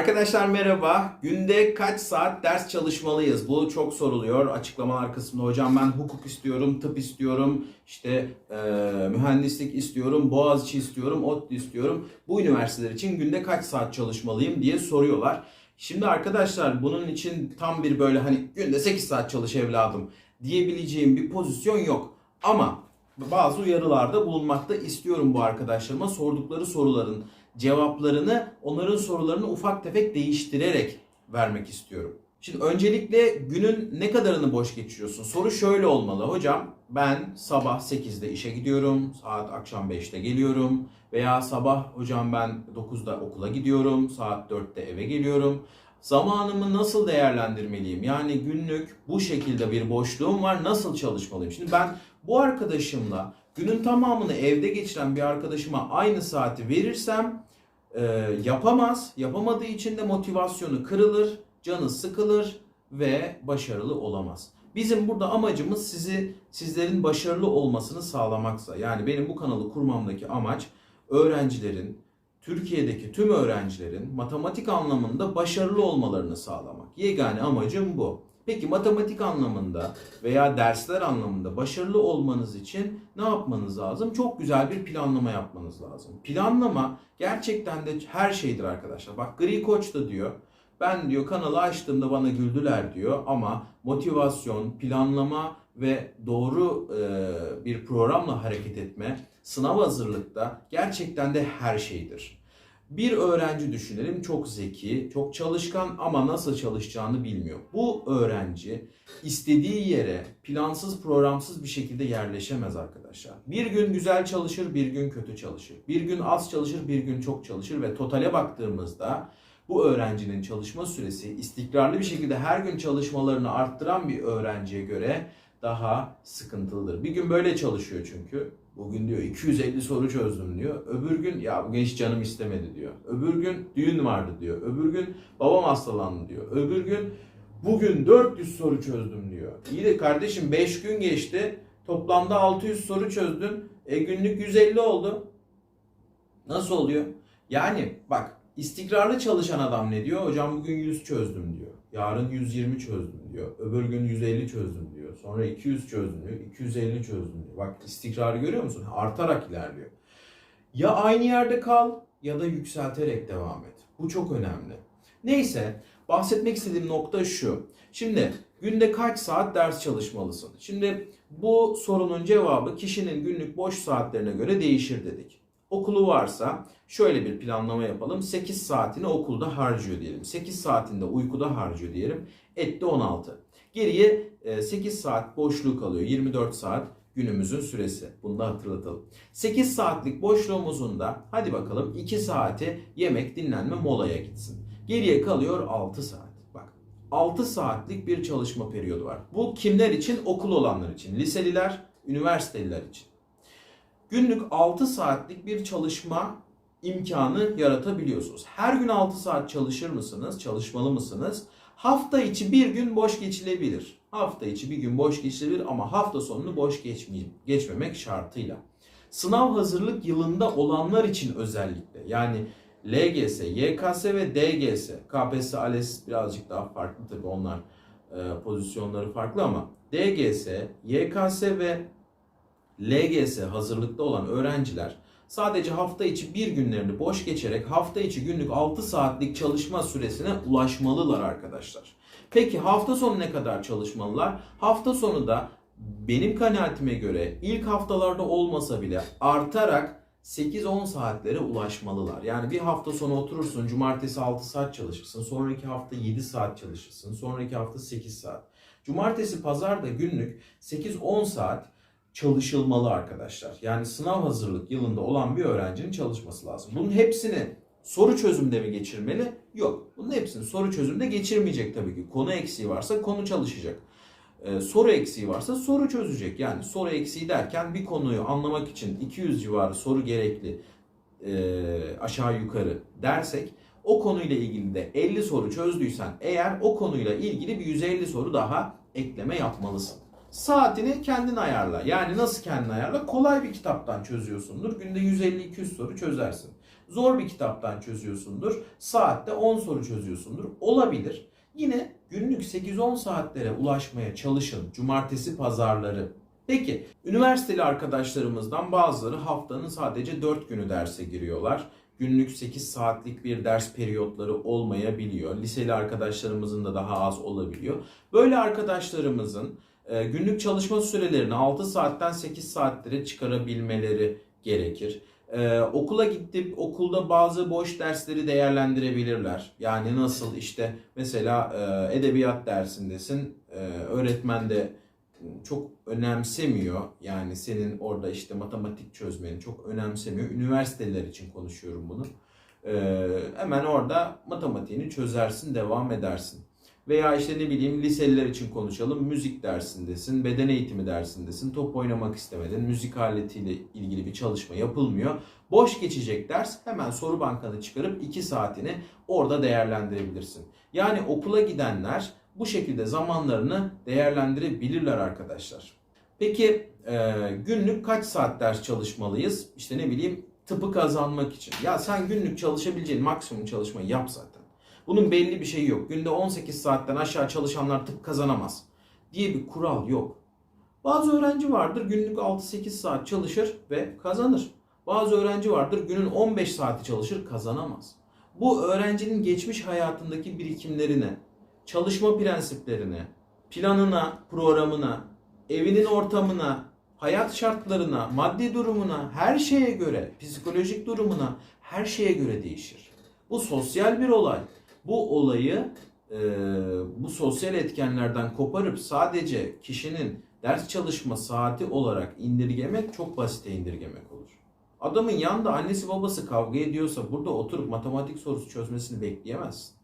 Arkadaşlar merhaba. Günde kaç saat ders çalışmalıyız? Bu çok soruluyor. Açıklamalar kısmında hocam ben hukuk istiyorum, tıp istiyorum, işte e, mühendislik istiyorum, Boğaziçi istiyorum, ODTÜ istiyorum. Bu üniversiteler için günde kaç saat çalışmalıyım diye soruyorlar. Şimdi arkadaşlar bunun için tam bir böyle hani günde 8 saat çalış evladım diyebileceğim bir pozisyon yok. Ama bazı uyarılarda bulunmakta istiyorum bu arkadaşlarıma. Sordukları soruların cevaplarını onların sorularını ufak tefek değiştirerek vermek istiyorum. Şimdi öncelikle günün ne kadarını boş geçiriyorsun? Soru şöyle olmalı. Hocam ben sabah 8'de işe gidiyorum, saat akşam 5'te geliyorum veya sabah hocam ben 9'da okula gidiyorum, saat 4'te eve geliyorum. Zamanımı nasıl değerlendirmeliyim? Yani günlük bu şekilde bir boşluğum var. Nasıl çalışmalıyım? Şimdi ben bu arkadaşımla günün tamamını evde geçiren bir arkadaşıma aynı saati verirsem e, yapamaz. Yapamadığı için de motivasyonu kırılır, canı sıkılır ve başarılı olamaz. Bizim burada amacımız sizi sizlerin başarılı olmasını sağlamaksa. Yani benim bu kanalı kurmamdaki amaç öğrencilerin Türkiye'deki tüm öğrencilerin matematik anlamında başarılı olmalarını sağlamak. Yegane amacım bu. Peki matematik anlamında veya dersler anlamında başarılı olmanız için ne yapmanız lazım? Çok güzel bir planlama yapmanız lazım. Planlama gerçekten de her şeydir arkadaşlar. Bak Gri Koç da diyor. Ben diyor kanalı açtığımda bana güldüler diyor ama motivasyon, planlama ve doğru e, bir programla hareket etme sınav hazırlıkta gerçekten de her şeydir. Bir öğrenci düşünelim çok zeki, çok çalışkan ama nasıl çalışacağını bilmiyor. Bu öğrenci istediği yere plansız programsız bir şekilde yerleşemez arkadaşlar. Bir gün güzel çalışır, bir gün kötü çalışır. Bir gün az çalışır, bir gün çok çalışır ve totale baktığımızda bu öğrencinin çalışma süresi istikrarlı bir şekilde her gün çalışmalarını arttıran bir öğrenciye göre daha sıkıntılıdır. Bir gün böyle çalışıyor çünkü. Bugün diyor 250 soru çözdüm diyor. Öbür gün ya bugün hiç canım istemedi diyor. Öbür gün düğün vardı diyor. Öbür gün babam hastalandı diyor. Öbür gün bugün 400 soru çözdüm diyor. İyi de kardeşim 5 gün geçti. Toplamda 600 soru çözdün. E günlük 150 oldu. Nasıl oluyor? Yani bak istikrarlı çalışan adam ne diyor? Hocam bugün 100 çözdüm diyor. Yarın 120 çözdüm diyor. Öbür gün 150 çözdüm diyor. Sonra 200 çözdüm diyor. 250 çözdüm diyor. Bak istikrarı görüyor musun? Artarak ilerliyor. Ya aynı yerde kal ya da yükselterek devam et. Bu çok önemli. Neyse bahsetmek istediğim nokta şu. Şimdi günde kaç saat ders çalışmalısın? Şimdi bu sorunun cevabı kişinin günlük boş saatlerine göre değişir dedik. Okulu varsa şöyle bir planlama yapalım. 8 saatini okulda harcıyor diyelim. 8 saatinde uykuda harcıyor diyelim. Etti 16. Geriye 8 saat boşluğu kalıyor. 24 saat günümüzün süresi. Bunu da hatırlatalım. 8 saatlik boşluğumuzun da hadi bakalım 2 saati yemek dinlenme molaya gitsin. Geriye kalıyor 6 saat. Bak 6 saatlik bir çalışma periyodu var. Bu kimler için? Okul olanlar için. Liseliler, üniversiteliler için. Günlük 6 saatlik bir çalışma imkanı yaratabiliyorsunuz. Her gün 6 saat çalışır mısınız? Çalışmalı mısınız? Hafta içi bir gün boş geçilebilir. Hafta içi bir gün boş geçilebilir ama hafta sonunu boş geçmemek şartıyla. Sınav hazırlık yılında olanlar için özellikle yani LGS, YKS ve DGS, KPSS, ALES birazcık daha farklı tabii onlar e, pozisyonları farklı ama DGS, YKS ve LGS hazırlıkta olan öğrenciler sadece hafta içi bir günlerini boş geçerek hafta içi günlük 6 saatlik çalışma süresine ulaşmalılar arkadaşlar. Peki hafta sonu ne kadar çalışmalılar? Hafta sonu da benim kanaatime göre ilk haftalarda olmasa bile artarak 8-10 saatlere ulaşmalılar. Yani bir hafta sonu oturursun, cumartesi 6 saat çalışırsın, sonraki hafta 7 saat çalışırsın, sonraki hafta 8 saat. Cumartesi, pazar da günlük 8-10 saat çalışılmalı arkadaşlar. Yani sınav hazırlık yılında olan bir öğrencinin çalışması lazım. Bunun hepsini soru çözümde mi geçirmeli? Yok. Bunun hepsini soru çözümde geçirmeyecek tabii ki. Konu eksiği varsa konu çalışacak. Ee, soru eksiği varsa soru çözecek. Yani soru eksiği derken bir konuyu anlamak için 200 civarı soru gerekli e, aşağı yukarı dersek o konuyla ilgili de 50 soru çözdüysen eğer o konuyla ilgili bir 150 soru daha ekleme yapmalısın. Saatini kendin ayarla. Yani nasıl kendin ayarla? Kolay bir kitaptan çözüyorsundur. Günde 150-200 soru çözersin. Zor bir kitaptan çözüyorsundur. Saatte 10 soru çözüyorsundur. Olabilir. Yine günlük 8-10 saatlere ulaşmaya çalışın. Cumartesi, pazarları. Peki, üniversiteli arkadaşlarımızdan bazıları haftanın sadece 4 günü derse giriyorlar. Günlük 8 saatlik bir ders periyotları olmayabiliyor. Liseli arkadaşlarımızın da daha az olabiliyor. Böyle arkadaşlarımızın günlük çalışma sürelerini 6 saatten 8 saatlere çıkarabilmeleri gerekir. Ee, okula gidip okulda bazı boş dersleri değerlendirebilirler. Yani nasıl işte mesela e, edebiyat dersindesin, e, öğretmen de çok önemsemiyor. Yani senin orada işte matematik çözmeni çok önemsemiyor. Üniversiteler için konuşuyorum bunu. Ee, hemen orada matematiğini çözersin, devam edersin. Veya işte ne bileyim liseliler için konuşalım. Müzik dersindesin, beden eğitimi dersindesin, top oynamak istemedin, müzik aletiyle ilgili bir çalışma yapılmıyor. Boş geçecek ders hemen soru bankanı çıkarıp 2 saatini orada değerlendirebilirsin. Yani okula gidenler bu şekilde zamanlarını değerlendirebilirler arkadaşlar. Peki e, günlük kaç saat ders çalışmalıyız? İşte ne bileyim tıpı kazanmak için. Ya sen günlük çalışabileceğin maksimum çalışmayı yap zaten. Bunun belli bir şeyi yok. Günde 18 saatten aşağı çalışanlar tıp kazanamaz diye bir kural yok. Bazı öğrenci vardır günlük 6-8 saat çalışır ve kazanır. Bazı öğrenci vardır günün 15 saati çalışır kazanamaz. Bu öğrencinin geçmiş hayatındaki birikimlerine, çalışma prensiplerine, planına, programına, evinin ortamına, hayat şartlarına, maddi durumuna, her şeye göre, psikolojik durumuna, her şeye göre değişir. Bu sosyal bir olay. Bu olayı e, bu sosyal etkenlerden koparıp sadece kişinin ders çalışma saati olarak indirgemek çok basite indirgemek olur. Adamın yanında annesi babası kavga ediyorsa burada oturup matematik sorusu çözmesini bekleyemezsin.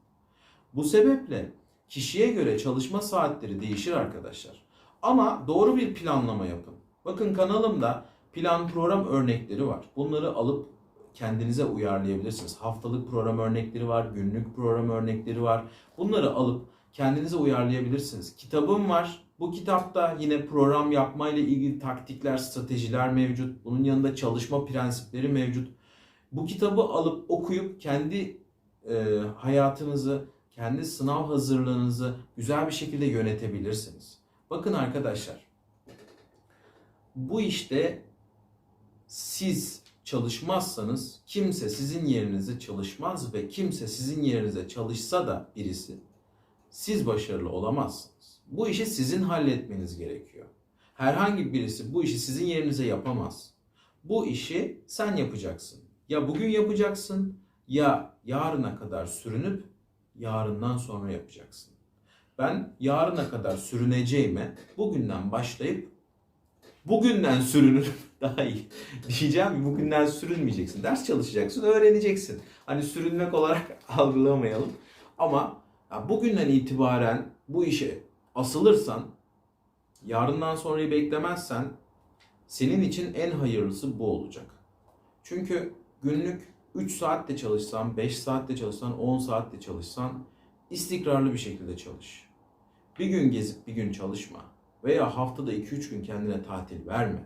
Bu sebeple kişiye göre çalışma saatleri değişir arkadaşlar. Ama doğru bir planlama yapın. Bakın kanalımda plan program örnekleri var. Bunları alıp kendinize uyarlayabilirsiniz. Haftalık program örnekleri var, günlük program örnekleri var. Bunları alıp kendinize uyarlayabilirsiniz. Kitabım var. Bu kitapta yine program yapmayla ilgili taktikler, stratejiler mevcut. Bunun yanında çalışma prensipleri mevcut. Bu kitabı alıp okuyup kendi e, hayatınızı, kendi sınav hazırlığınızı güzel bir şekilde yönetebilirsiniz. Bakın arkadaşlar. Bu işte siz çalışmazsanız kimse sizin yerinize çalışmaz ve kimse sizin yerinize çalışsa da birisi siz başarılı olamazsınız. Bu işi sizin halletmeniz gerekiyor. Herhangi birisi bu işi sizin yerinize yapamaz. Bu işi sen yapacaksın. Ya bugün yapacaksın ya yarına kadar sürünüp yarından sonra yapacaksın. Ben yarına kadar sürüneceğime bugünden başlayıp bugünden sürünür daha iyi. Diyeceğim bugünden sürünmeyeceksin. Ders çalışacaksın, öğreneceksin. Hani sürünmek olarak algılamayalım. Ama bugünden itibaren bu işe asılırsan, yarından sonrayı beklemezsen senin için en hayırlısı bu olacak. Çünkü günlük 3 saatte çalışsan, 5 saatte çalışsan, 10 saatte çalışsan istikrarlı bir şekilde çalış. Bir gün gezip bir gün çalışma veya haftada 2-3 gün kendine tatil verme.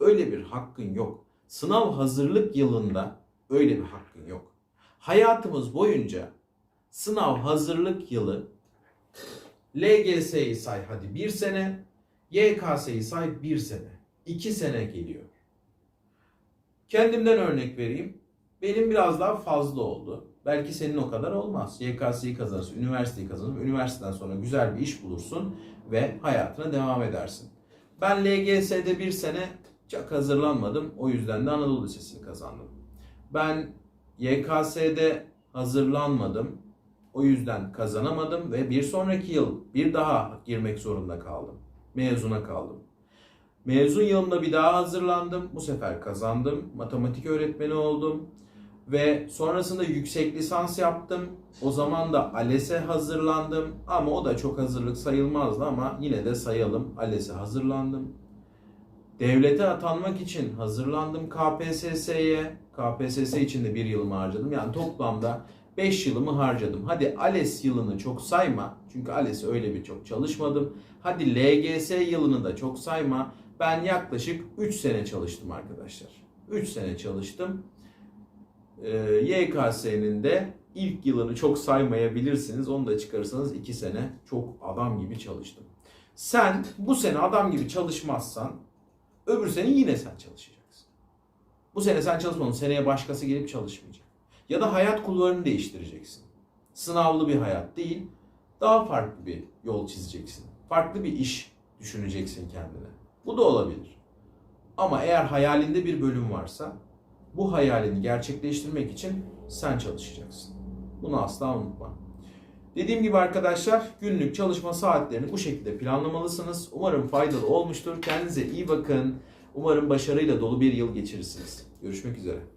Öyle bir hakkın yok. Sınav hazırlık yılında öyle bir hakkın yok. Hayatımız boyunca sınav hazırlık yılı LGS'yi say hadi bir sene, YKS'yi say bir sene. iki sene geliyor. Kendimden örnek vereyim. Benim biraz daha fazla oldu. Belki senin o kadar olmaz. YKS'yi kazanırsın, üniversiteyi kazanırsın. Üniversiteden sonra güzel bir iş bulursun ve hayatına devam edersin. Ben LGS'de bir sene çok hazırlanmadım. O yüzden de Anadolu Lisesi'ni kazandım. Ben YKS'de hazırlanmadım. O yüzden kazanamadım ve bir sonraki yıl bir daha girmek zorunda kaldım. Mezuna kaldım. Mezun yılımda bir daha hazırlandım. Bu sefer kazandım. Matematik öğretmeni oldum. Ve sonrasında yüksek lisans yaptım. O zaman da ALES'e hazırlandım. Ama o da çok hazırlık sayılmazdı ama yine de sayalım. ALES'e hazırlandım. Devlete atanmak için hazırlandım KPSS'ye. KPSS için de bir yılımı harcadım. Yani toplamda 5 yılımı harcadım. Hadi ALES yılını çok sayma. Çünkü ALES'e öyle bir çok çalışmadım. Hadi LGS yılını da çok sayma. Ben yaklaşık 3 sene çalıştım arkadaşlar. 3 sene çalıştım. Ee, YKS'nin de ilk yılını çok saymayabilirsiniz. Onu da çıkarırsanız 2 sene çok adam gibi çalıştım. Sen bu sene adam gibi çalışmazsan öbür sene yine sen çalışacaksın. Bu sene sen çalışmadın. Seneye başkası gelip çalışmayacak. Ya da hayat kulvarını değiştireceksin. Sınavlı bir hayat değil, daha farklı bir yol çizeceksin. Farklı bir iş düşüneceksin kendine. Bu da olabilir. Ama eğer hayalinde bir bölüm varsa bu hayalini gerçekleştirmek için sen çalışacaksın. Bunu asla unutma. Dediğim gibi arkadaşlar günlük çalışma saatlerini bu şekilde planlamalısınız. Umarım faydalı olmuştur. Kendinize iyi bakın. Umarım başarıyla dolu bir yıl geçirirsiniz. Görüşmek üzere.